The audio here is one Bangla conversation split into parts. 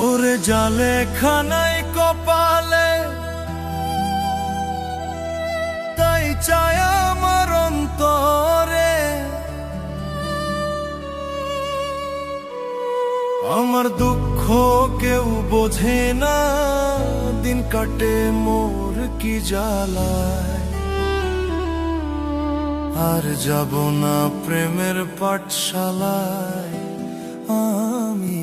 ওরে জালে খানাই কপালে, তাই চায় আমার অন্তরে। আমার দুঃখ কেউ বোঝে না, দিন কাটে মোর কি জ্বালায়। আর যাব না প্রেমের পাঠশালায়, আমি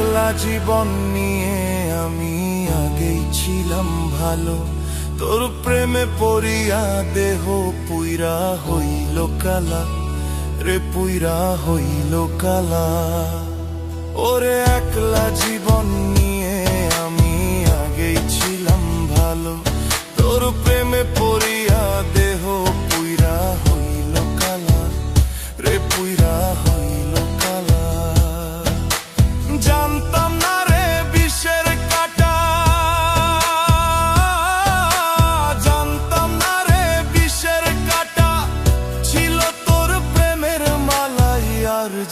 একলা জীবন নিয়ে আমি আগেই ছিলাম ভালো। তোর প্রেমে পড়িয়া দেহ পুইরা হইল কালা, রে পুইরা হইল কালা। ওরে একলা জীবন নিয়ে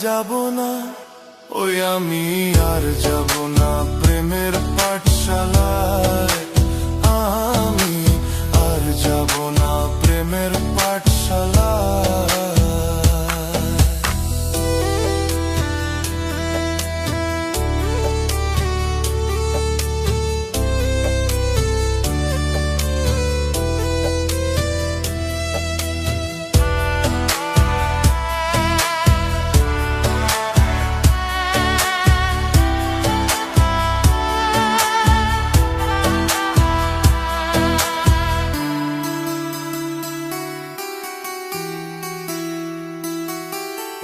যাব না ওই আমি আর যাব না প্রেমের পাঠশালায়।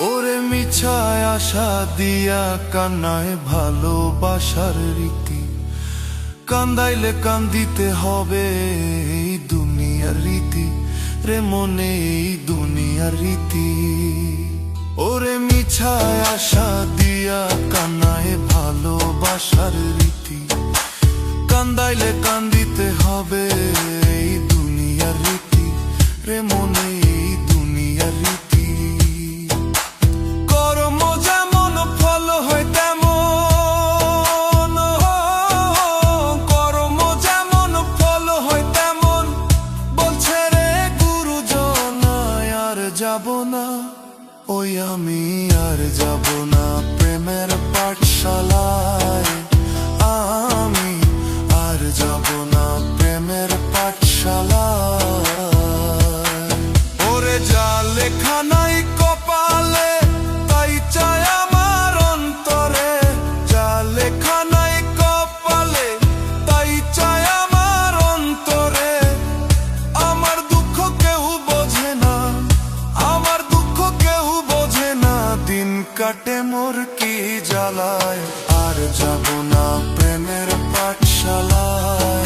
ওরে মিছায় আশা দিয়া কান্নায় ভালোবাসার রীতি। কান্দাইলে কান্দিতে হবে এই দুনিয়ার রীতি। রে মনে এই দুনিয়ার রীতি। ওরে মিছায় আশা দিয়া কান্নায় ভালোবাসার রীতি। কান্দাইলে কান্দিতে হবে এই দুনিয়ার রীতি। রে মনে আমি আর যাব না প্রেমের পাঠশালায়। আমি আর যাব না প্রেমের পাঠশালায়। ওরে যা লেখা দিন কাটে মোর কি জ্বালায়। আর যাব না প্রেমের পাঠশালায়।